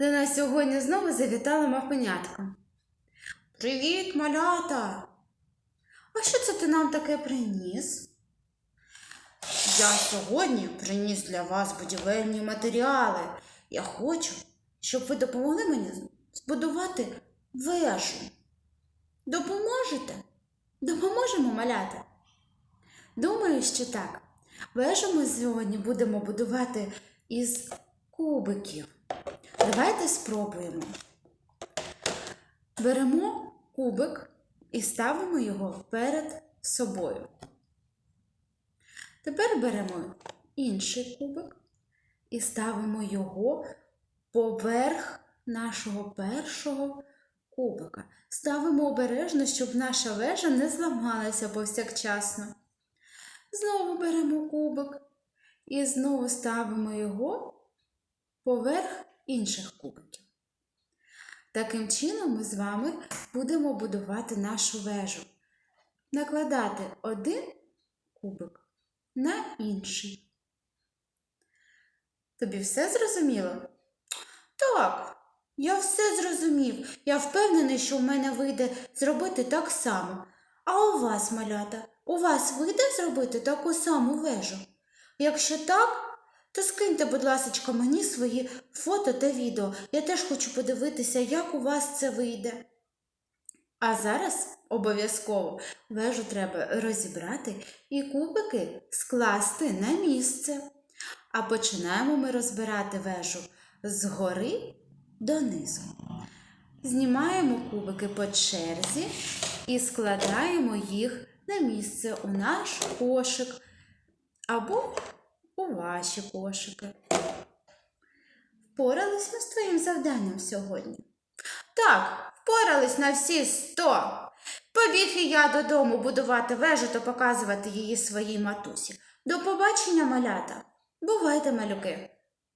До нас сьогодні знову завітала мавпенятка. Привіт, малята! А що це ти нам таке приніс? Я сьогодні приніс для вас будівельні матеріали. Я хочу, щоб ви допомогли мені збудувати вежу. Допоможете? Допоможемо, малята? Думаю, що так. Вежу ми сьогодні будемо будувати із кубиків. Давайте спробуємо. Беремо кубик і ставимо його перед собою. Тепер беремо інший кубик і ставимо його поверх нашого першого кубика. Ставимо обережно, щоб наша вежа не зламалася повсякчасно. Знову беремо кубик і знову ставимо його поверх інших кубиків. Таким чином ми з вами будемо будувати нашу вежу. Накладати один кубик на інший. Тобі все зрозуміло? Так, я все зрозумів. Я впевнений, що в мене вийде зробити так само. А у вас, малята, у вас вийде зробити таку саму вежу? Якщо так, то скиньте, будь ласка, мені свої фото та відео. Я теж хочу подивитися, як у вас це вийде. А зараз обов'язково вежу треба розібрати і кубики скласти на місце. А починаємо ми розбирати вежу згори донизу. Знімаємо кубики по черзі і складаємо їх на місце у наш кошик або у ваші кошики. Впорались ми з твоїм завданням сьогодні? Так, впорались на всі сто. Побіг і я додому будувати вежу та показувати її своїй матусі. До побачення, малята. Бувайте, малюки!